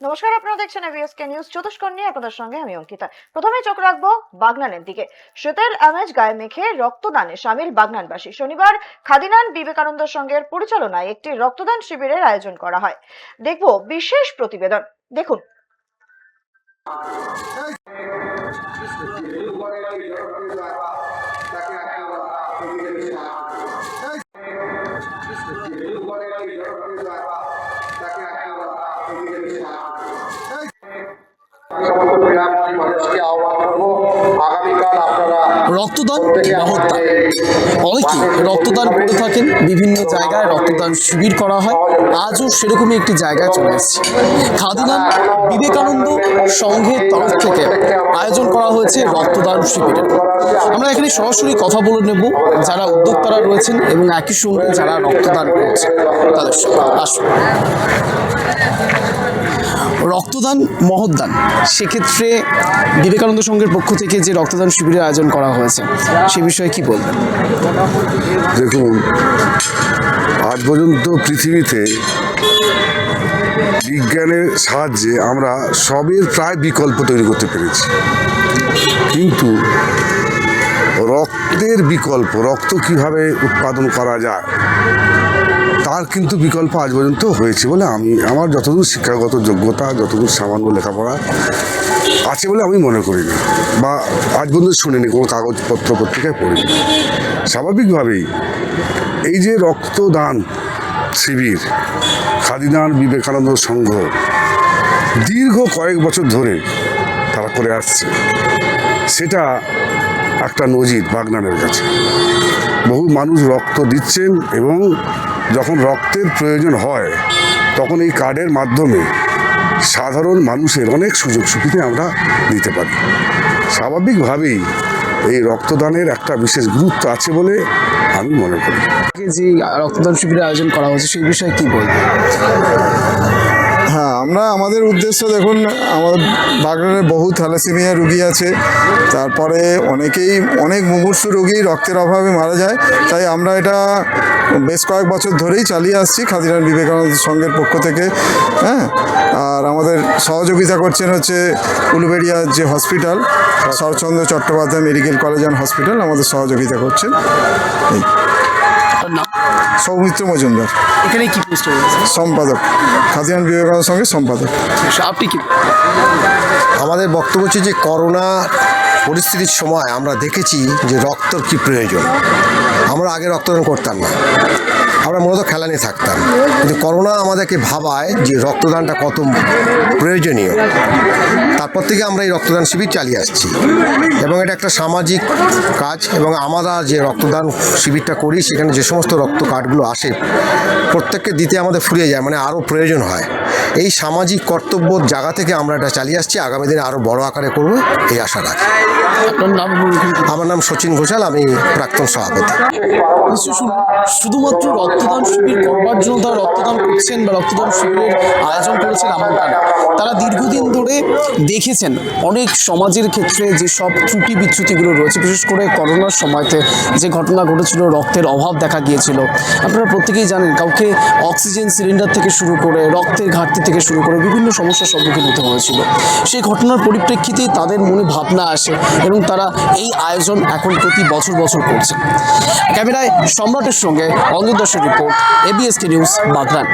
নমস্কার, আপনারা দেখছেন এভিএসকে নিউজ। চতুষ্কর নিয়ে আপনাদের সঙ্গে আমি অঙ্কিতা। প্রথমে চোখ রাখব বাগনানের দিকে। শীতের আমেজ গায়ে মেখে রক্তদানে সামিল বাগনানবাসী। শনিবার খাদিনান বিবেকানন্দ সংঘের পরিচালনায় একটি রক্তদান শিবিরের আয়োজন করা হয়। দেখব বিশেষ প্রতিবেদন। দেখুন। রক্তদান মহত্তা অনেকে রক্তদান করে থাকেন বিভিন্ন জায়গায় রক্তদান শিবির করা হয়। আজও সেরকমই একটি জায়গায় চলে এসেছি। খাদিনান বিবেকানন্দ সংঘের তরফ থেকে আয়োজন করা হয়েছে রক্তদান শিবিরের আমরা এখানে সরাসরি কথা বলে নেব যারা উদ্যোক্তারা রয়েছেন এবং একই সঙ্গে যারা রক্তদান করছে তাদের সঙ্গে আসুন। রক্তদান মহদান সেক্ষেত্রে বিবেকানন্দ সংঘের পক্ষ থেকে যে রক্তদান শিবিরের আয়োজন করা হয়েছে, সে বিষয়ে কি বলবেন? দেখুন, আজ পর্যন্ত পৃথিবীতে বিজ্ঞানের সাহায্যে আমরা সবের প্রায় বিকল্প তৈরি করতে পেরেছি। কিন্তু রক্তের বিকল্প, রক্ত কীভাবে উৎপাদন করা যায় তার কিন্তু বিকল্প আজ পর্যন্ত হয়েছে বলে আমি, আমার যতদূর শিক্ষাগত যোগ্যতা, যতদূর সামান্য লেখাপড়া আছে বলে আমি মনে করি না বা আজ পর্যন্ত শুনিনি, কোনো কাগজপত্র পত্রিকায় পড়িনি। স্বাভাবিকভাবেই এই যে রক্তদান শিবির খাদিদান বিবেকানন্দ সংঘ, দীর্ঘ কয়েক বছর ধরে তারা করে আসছে। সেটা একটা নজির বাগনানের কাছে। বহু মানুষ রক্ত দিচ্ছেন এবং যখন রক্তের প্রয়োজন হয়, তখন এই কার্ডের মাধ্যমে সাধারণ মানুষের অনেক সুযোগ সুবিধা আমরা দিতে পারি। স্বাভাবিকভাবেই এই রক্তদানের একটা বিশেষ গুরুত্ব আছে বলে আমি মনে করি। যে রক্তদান শিবিরের আয়োজন করা হয়েছে, সেই বিষয়ে কী আমরা আমাদের উদ্দেশ্য দেখুন আমাদের বাগড়ারে বহু থ্যালাসেমিয়া রুগী আছে। তারপরে অনেকেই, অনেক মুমূর্ষু রোগী রক্তের অভাবে মারা যায়। তাই আমরা এটা বেশ কয়েক বছর ধরেই চালিয়ে আসছি খাদিরান বিবেকানন্দ সংঘের পক্ষ থেকে হ্যাঁ? আর আমাদের সহযোগিতা করছেন হচ্ছে উলুবেড়িয়ার যে hospital, Sharatchandra Chattopadhyay medical college and hospital, আমাদের সহযোগিতা করছেন। এই। নাম সৌমিত্র মজুমদার। এখানে কি পোস্ট সম্পাদক। খাদিয়ান বিবেকানন্দ সঙ্গে সম্পাদক। আপনি কি আমাদের বক্তব্য হচ্ছে যে করোনা পরিস্থিতির সময় আমরা দেখেছি যে রক্তর কি প্রয়োজন। আমরা আগে রক্তদান করতাম না। আমরা মূলত খেলা নিয়ে থাকতাম। কিন্তু করোনা আমাদেরকে ভাবায় যে রক্তদানটা কত প্রয়োজনীয়। তারপর থেকে আমরা এই রক্তদান শিবির চালিয়ে আসছি। এবং এটা একটা সামাজিক কাজ এবং আমরা যে রক্তদান শিবিরটা করি সেখানে যে সমস্ত রক্ত কার্ডগুলো আসে প্রত্যেককে দিতে আমাদের ফুরিয়ে যায় মানে আরও প্রয়োজন হয়। এই সামাজিক কর্তব্যর জায়গা থেকে আমরা এটা চালিয়ে আসছি। আগামী দিনে আরও বড় আকারে করব এই আশা রাখি। আমার নাম সচিন ঘোষাল আমি প্রাক্তন সভাপতি। শুনুন, শুধুমাত্র রক্তদান শিবির করবার জন্য তারা রক্তদান করছেন বা রক্তদান শিবিরের আয়োজন করেছেন এমনটা না। তারা দীর্ঘদিন ধরে দেখেছেন অনেক সমাজের ক্ষেত্রে যে সব ত্রুটি বিচ্যুতিগুলো রয়েছে, বিশেষ করে করোনার সময়তে যে ঘটনা ঘটেছিল, রক্তের অভাব দেখা গিয়েছিল। আপনারা প্রত্যেকেই জানেন, কাউকে অক্সিজেন সিলিন্ডার থেকে শুরু করে, রক্তের ঘাটতি থেকে শুরু করে বিভিন্ন সমস্যার সম্মুখীন হতে হয়েছিল। সেই ঘটনার পরিপ্রেক্ষিতেই তাদের মনে ভাবনা আসে এবং তারা এই আয়োজন এখন প্রতি বছর বছর করছে। ক্যামেরায় সম্রাটের সঙ্গে অঞ্জন দাসের রিপোর্ট এবিএসকে নিউজ বাগরান